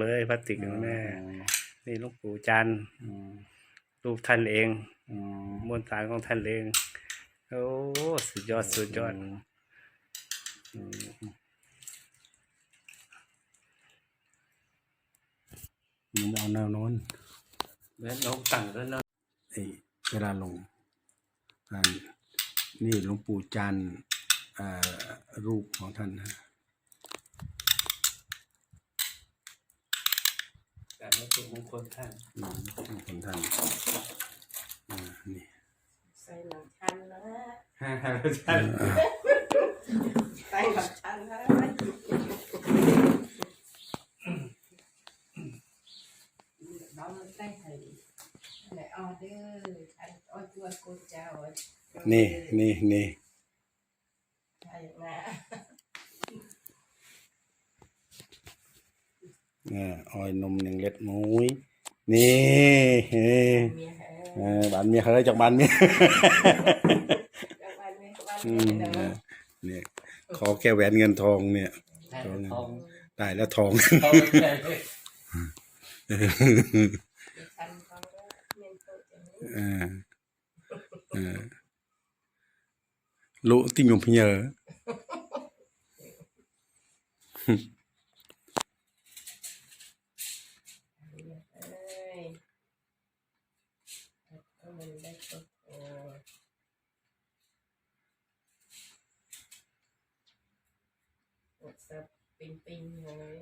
เลยพลาสติกของแม่ นี่หลวงปู่จันทร์อืมรูปท่านเองอืมมวลสารของท่านเอง โอ้สุดยอดสุดยอดอืมมันเอาแนวโน้นเหมือนน้องตั้งแล้วเนาะไอ้เวลาลงอ่านี่หลวงปู่จันทร์อ่ารูปของท่านนะ แบบวัตถุมงคลท่านอืมของท่านอ่านี่ใส่หลังชันนะฮ่าฮ่าท่านใส่หลังชันนะน้องมันใส่ให้ไหนออเดอร์อันออตัวกูเจ้านี่นี่นี่ ใช่นะ อ่าออยนมหนึ่งเล็ดมุ้ยนี่เฮ้ยเมียเอเออบ้านเมียเขาได้จากบ้านเมียอวันนี้วันอืนี้มเนาะเนี่ยขอแค่แหวนเงินทองเนี่ยท่านทองได้แล้วทองทองเลยชันเขาเมียนโตจังเออเออรู้ติ่งของพี่เยอะ เอ้ยเอามันได้โตโตหมด สับปิงปิงเลย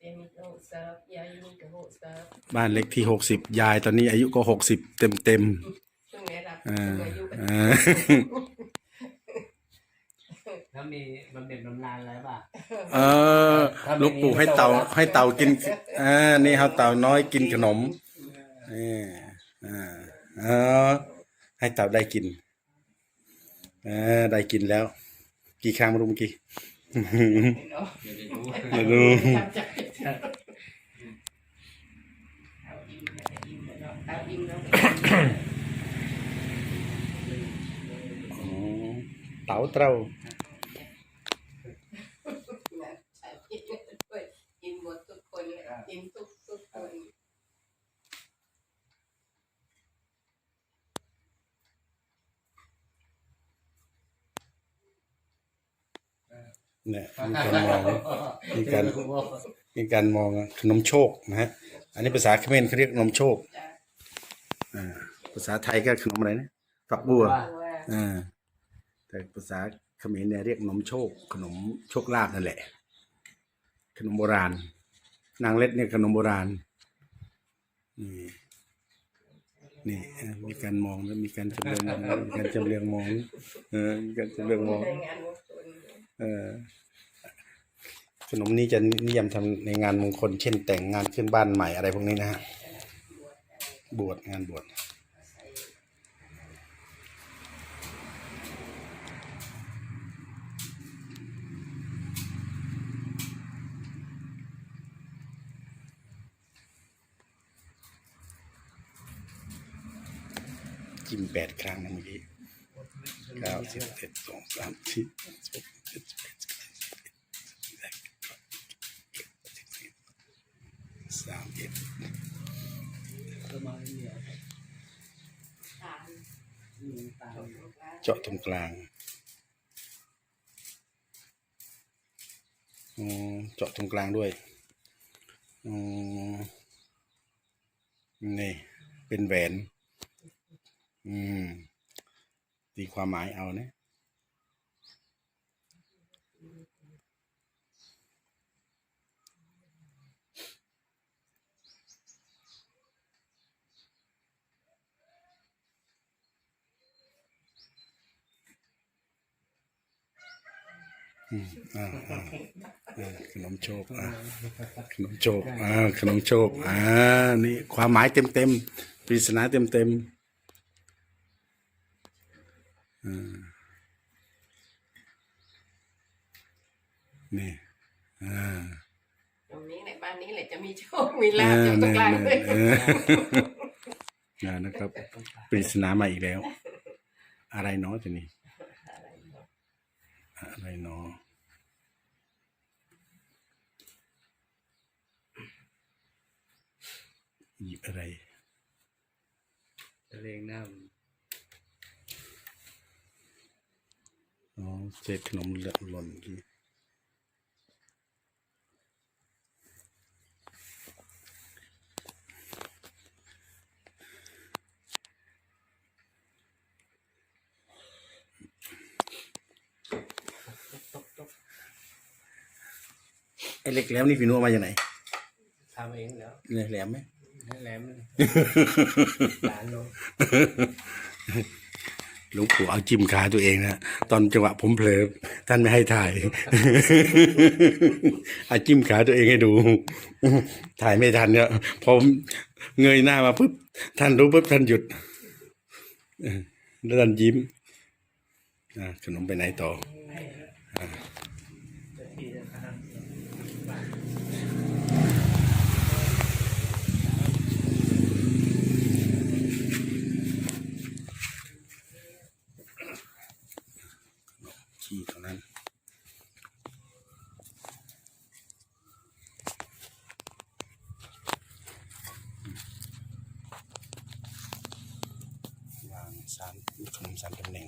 เต็มโหดเซิร์ฟยายนี่ก็โหดเซิร์ฟบ้านเล็กที่หกสิบยายตอนนี้อายุก็หกสิบเต็มเต็มช่วงนี้รับๆเอออายุกันเออแล้วมีบำเหน็จบำนาญอะไรป่ะเออลูกปู่ให้เต่าให้เต่ากินอ่านี่ครับเต่าน้อยกินขนมเอออ่าเออให้เต่าได้กินเออได้กินแล้ว กี่ครั้งไม่รู้เมื่อกี้ เนาะเดี๋ยวจะรู้ไม่รู้จำใจเอาอิ่มแล้วอิ่มแล้วเนาะเอาอิ่มแล้วอ๋อเต่าเต้าใช่ด้วยกินหมดทุกคนเลยกินทุกทุกคน เนี่ยมีการมองมีการมีการมองขนมโชคนะฮะอันนี้ภาษาเขมรเขาเรียกขนมโชคจ้ะอ่าภาษาไทยก็ขนมอะไรนะฝักบัวว่าอ่าแต่ภาษาเขมรเนี่ยเรียกขนมโชค ขนมโชคลาภนั่นแหละ ขนมโบราณ นางเล็ดเนี่ยขนมโบราณนี่นี่เอ่อมีการมองแล้วมีการจำเรียงมองมีการจำเรียงมองเออมีการจำเรียงมอง ขนมนี้จะนิยมทำในงานมงคล เช่น แต่งงานขึ้นบ้านใหม่อะไรพวกนี้นะฮะ บวชงานบวชจิ้มแปดครั้งนะเมื่อกี้ เก้าสิบเอ็ดสองสามสี่หกเจ็ดแปดเก้าสิบสามเอ็ดก็มาเนี่ยตามตามเจาะตรงกลางเจาะตรงกลางด้วยนี่ เป็นแหวน อืม ตีความหมายเอานะอืมอ่าอ่าอ่าขนมโชคอ่าขนมโชคอ่าขนมโชคอ่านี่ความหมายเต็มเต็มๆปริศนาเต็มเต็มๆอ่า นี่ตรงนี้ในบ้านนี้แหละจะมีโชค มีลาภอยู่ตรงกลางเลยนะนะครับปริศนามาอีกแล้ว อะไรเนาะทีนี้อะไรเนาะหยิบอะไรเลงน้ำ อ๋อเศษขนมหล่นหล่นเมื่อกี้ไอ้เหล็กแหลมนี่พี่นัวมาจากไหนำทำเองแล้วเนี่ยแหลมไหมให้แหลมเลยหลานลง หลวงปู่เอาจิ้มขาตัวเองนะตอนจังหวะผมเผลอท่านไม่ให้ถ่าย เอาจิ้มขาตัวเองให้ดู ถ่ายไม่ทันเนี่ยพอผมเงยหน้ามาปุ๊บท่านรู้ปุ๊บท่านหยุดแล้วท่านยิ้มขนมไปไหนต่อ ขี้ตรงนั้น วางสามขนมสามตำแหน่ง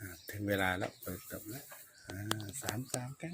อ่า ถึงเวลาแล้วเปิดจบแล้วสามสามกัน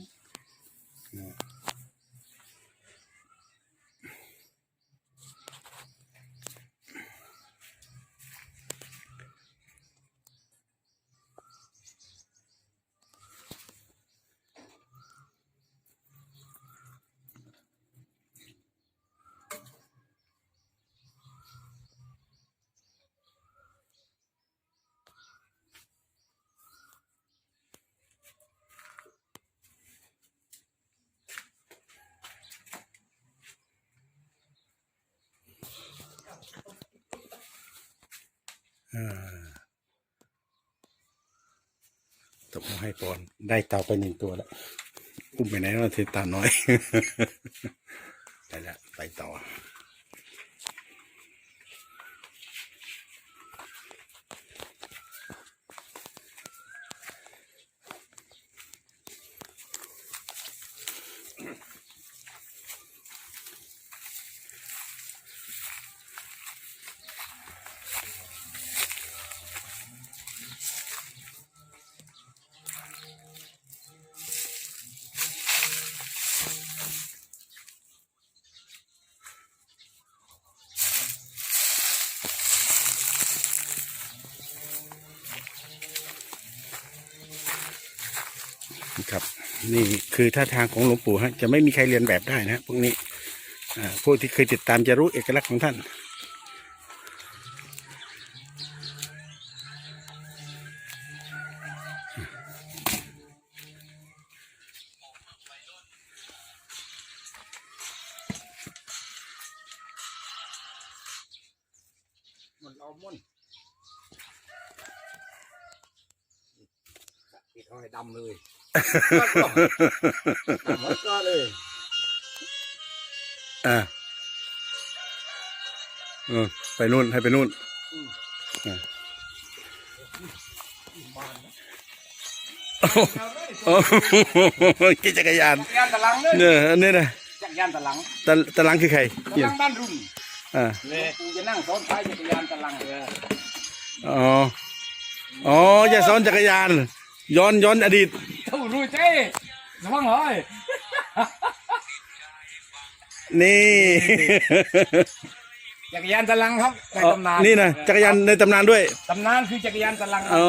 ตบมาให้ปอน ได้เต่าไปหนึ่งตัวแล้วอุ้มไปไหนแล้วเทตาน้อย ไปแล้ว ไปต่อ ครับ นี่คือท่าทางของหลวงปู่ฮะจะไม่มีใครเรียนแบบได้นะพวกนี้อ่าพวกที่เคยติดตามจะรู้เอกลักษณ์ของท่าน มดก็เลยอ่าเออไปนู่นให้ไปนู่นอะโอ้โหขี่จักรยานจักรยานตะลังเลยเนี่ยอันนี่นะจักรยานตะลังตะตะลังคือใครตะเกี่ยลัวงบ้านรุ่นอ่ากูจะนั่งซ้อนท้ายจักรยานตะลังเลยอ๋ออ๋ออย่าซ้อนจักรยาน ย้อนย้อนอดีต เท่ารู้เจ้ระวังเลยนี่ จักรยานตะลังครับในอ๋อตำนานนี่นะจักรยานในตำนานด้วยตำนานคือจักรยานตะลังอ๋อ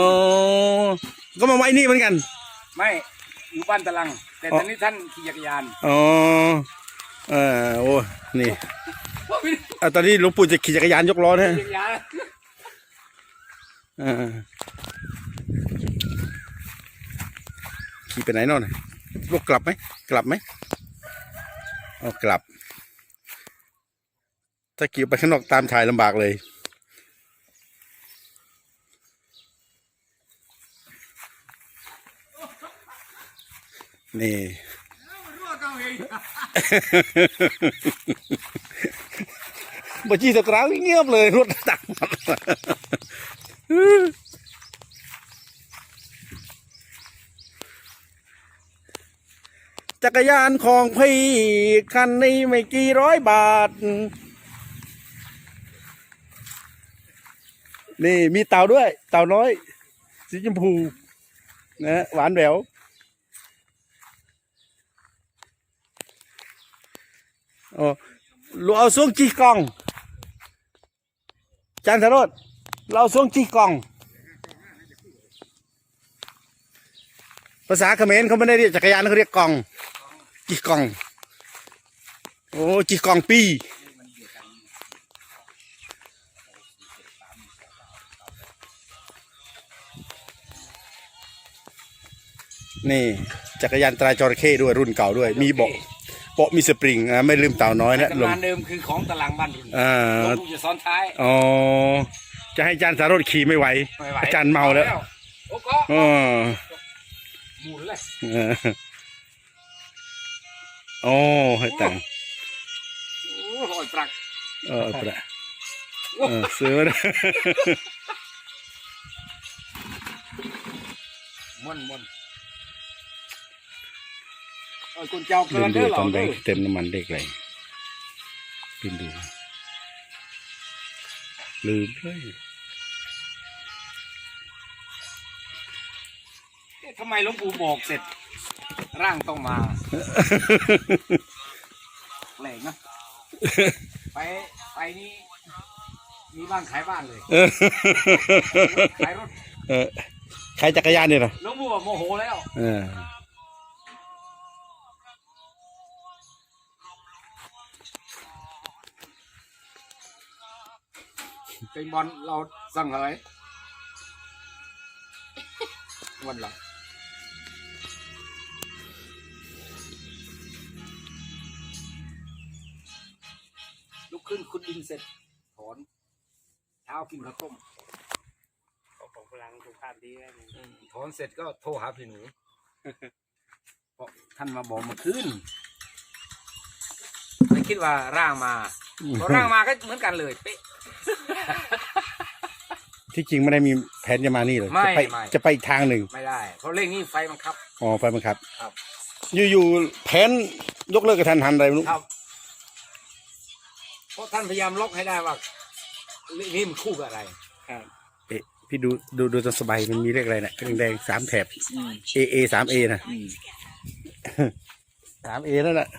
ก็มาไว้นี่เหมือนกัน ไม่อยู่บ้านตะลัง แต่ตอนนี้ท่านขี่จักรยานอ๋อเออโอ้นี่อะตอนนี้หลวงปู่จะขี่จักรยานยกล้อนะจักรยานอ่า ขี่ไปไหนนอนลูกกลับไหมกลับไหมอ๋อกลับ ถ้าขี่ไปข้างนอกตามถ่ายลำบากเลยนี่รั่วเก่าเองบัจีสกราวเงียบเลยรถตักหมด จักรยานของพี่คันนี้ไม่กี่ร้อยบาท นี่มีเต่าด้วย เต่าน้อย สีชมพูนะหวานแหววโอ้ลูเอาช่วงจีกองจานทรดเราเอาช่วงจีกอง ภาษาเขมรเขาไม่ได้เรียกจักรยานเขาเรียกกองจีกอง โอ้จีกองปีนี่ จักรยานตราจระเข้ด้วยรุ่นเก่าด้วย มีเบาะเบาะมีสปริงอะไม่ลืมเต่าน้อยนะลตำงนานเดิมคือของตารางบ้านรุ่นอ่าหลวงปู่จะซ้อนท้ายอ๋อจะให้อาจารย์สารถขี่ไม่ไหว ไม่ไหวอาจารย์เมาแล้วโอ้ก็ อ๋อหมุนเลยเออโอ้ให้ตังค์โอ้โหปรักเออประเออซื้อนะม่วนม่วนเออคุณเจ้าเกิลืมนดูเด้อเหรตออนแรเด้งอเต็มน้ำมันเด็กเลยลืมดูลืมเลย ทำไมหลวงปู่บอกเสร็จ ร่างต้องมาแปลกนะไปไปนี่มีบ้านขายบ้านเลยเออขายรถเออใครจักรยานเนี่ยเหรอหลวงปู่บอกโมโหแล้วเออเป็นบอลเราสั่งอะไรวันละลุก ขึ้นคุณดินเสร็จถอนเช้ากินข้าวต้มของพลังสุขภาพดีนะนี่ถอนเสร็จก็โทรหาพี่หนูเพราะท่านมาบอกเมาขึ้นไม่คิดว่าร่างมาพอร่างมาก็เหมือนกันเลยเป๊ะ ที่จริงไม่ได้มีแผนจะมานี่เลยไม่จะไปไม่ จะไปอีกทางหนึ่งไม่ได้ เพราะเลขนี้ไฟมันครับ อ๋อไปบังคับครับ อยู่ๆแผนยกเลิกกระทันหันอะไรไม่รู้ครับ เพราะท่านพยายามล็อกให้ได้ว่าเลขนี้มันคู่กับอะไร ครับเอ๊ะพี่ดูดูดูตรงสบายมันมีเลขอะไรนะแดงๆสามแถบ A A สาม A นะสาม A นั่นแหละ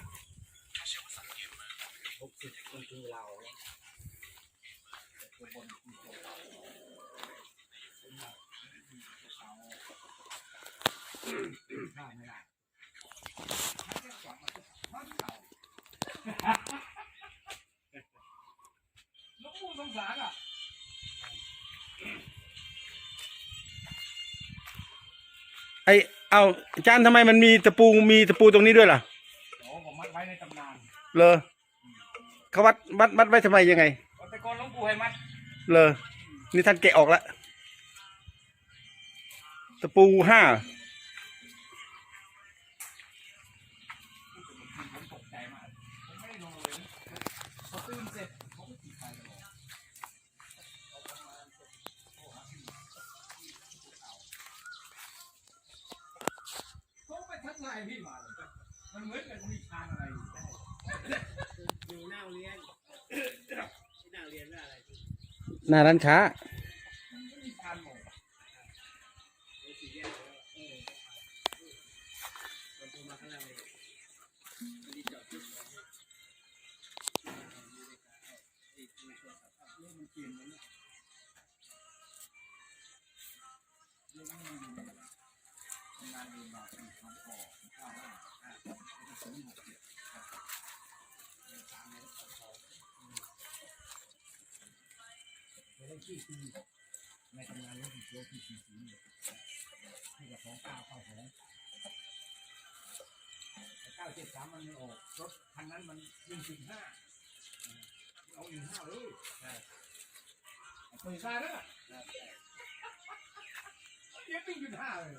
ลูกปู่สงสารอะไอเอาอาจารย์ทำไมมันมีตะปูมีตะปูตรงนี้ด้วยล่ะโอ้ผมมัดไว้ในตำนานเลอเขาวัดวัดวัดไว้ทำไมยังไงแต่ก่อนหลวงปู่ให้มัดเลอนี่ท่านแกะออกแล้วตะปูห้า น้าโรงเรียนที่หน้าโรงเรียนว่าอะไร หน้าร้านค้า เ้าของเก้าเจ็ดสามมันไม่ออกรถคันนั้นมันยิ่งสิบห้าเอาอยู่ห้าเลยคุยซาเด้อย็บยิ่งสิบห้าเลย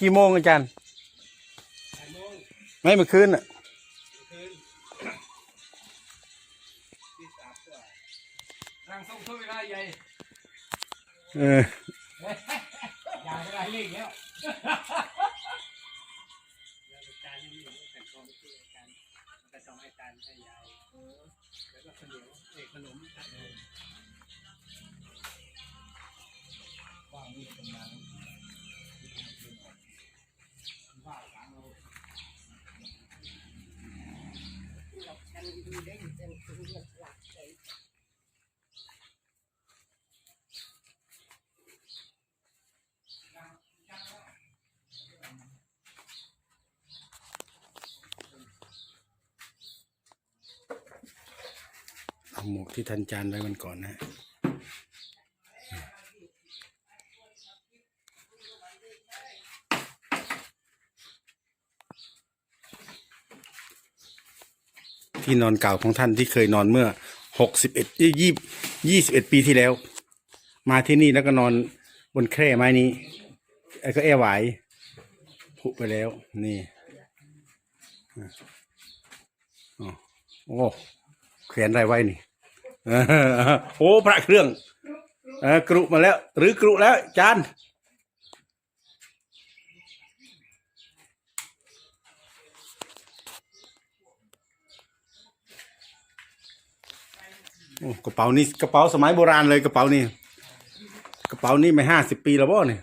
กี่โมงอาจารย์ ไม่เมื่อคืนอะคืนที่สามกว่าร่างทรงช่วยเวลาใหญ่เอออย่าเวลาเล่นแล้วแล้วอาจารย์ยังมีแต่งกองไปที่อาจารย์ไปส่งให้อาจารย์ให้ยายแล้วก็ขนมเอกขนมตัดเลย ว่างนี่เป็นงานว่าสามเรา หลบกันดูได้จนถึงหลักหลักเลย เอา หมวกที่ทันจานไว้มันก่อนนะที่นอนเก่าของท่านที่เคยนอนเมื่อหกสิบเอ็ดยี่ยี่สิบเอ็ดปีที่แล้ว มาที่นี่แล้วก็นอนบนแคร่ไม้นี้ไอ้ก็แอร์ไหวผุไปแล้ว นี่อ๋อโอ้แขวนอะไรไว้นี่ โอ้พระเครื่องกรุมาแล้ว หรือกรุแล้วจานกระเป๋านี่กระเป๋าสมัยโบราณเลยกระเป๋านี่กระเป๋านี่ไม่ห้าสิบปีแล้วบ่เนี่ย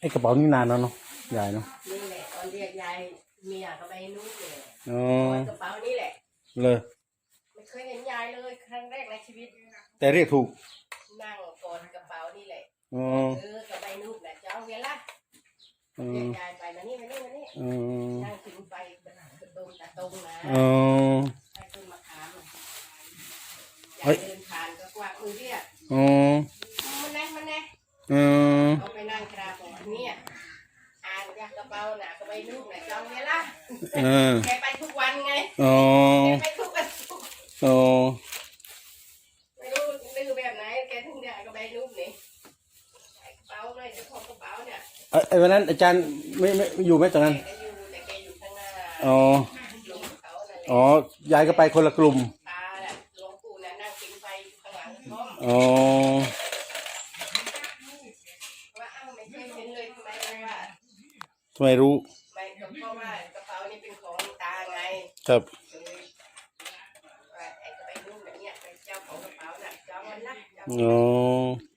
ไอ้กระเป๋านี่นานแล้วเนาะใหญ่เนาะนี่แหละตอนเรียกยายเมียก็ไปนู้นเลยอ๋อกระเป๋านี่แหละ เลยไม่เคยเห็นยายเลยครั้งแรกในชีวิตแต่เรียกถูกนั่งกอดกระเป๋านี่แหละอ๋อเออกับใบนูบนะเจ้าเวลาอ๋เรียอกยายไปมานี่มานี่มานี่อ๋อนั่งถึงไปกระตรงกระตรงนะอ๋อ ไปต้นมะขามเฮ้ยาย ยเดินผ่านก็กวาดมือเรียกอ๋อมันแน่มันแน่อ๋อเอาไปนั่งกราบบ อกเนี่ยอ่านจากกระเป๋าหนากับใบนูบนะเจ้าเวลาเออแกไปทุกวันไงอ๋อแกไปทุกวันศุกร์อ๋อไม่รู้ดื้อแบบไหนแกถึงได้กับใบนูบนี่ไอ้กระเป๋าเลยเจ้าของกระเป๋าเนี่ยเอ้ยไอ้วันนั้นอาจารย์ไม่ไม่อยู่ไหมตอนนั้นแกอยู่แต่แกอยู่ข้างหน้าอ๋อหลวงเขานั่นแหละอ๋อยายก็ไปคนละกลุ่มตาแหละหลวงปู่น่ะนั่งกินไฟอยู่ข้างหลังกระท่อมอ๋อ ไมรู้ไม่ก็เพราะว่ากระเป๋านี่เป็นของตาไงครับเลยว่าไอ้ก็ไปนุ่งแบบเนี้ยไปเจ้าของกระเป๋าน่ะเจ้ามันนะเจ้าอ๋อ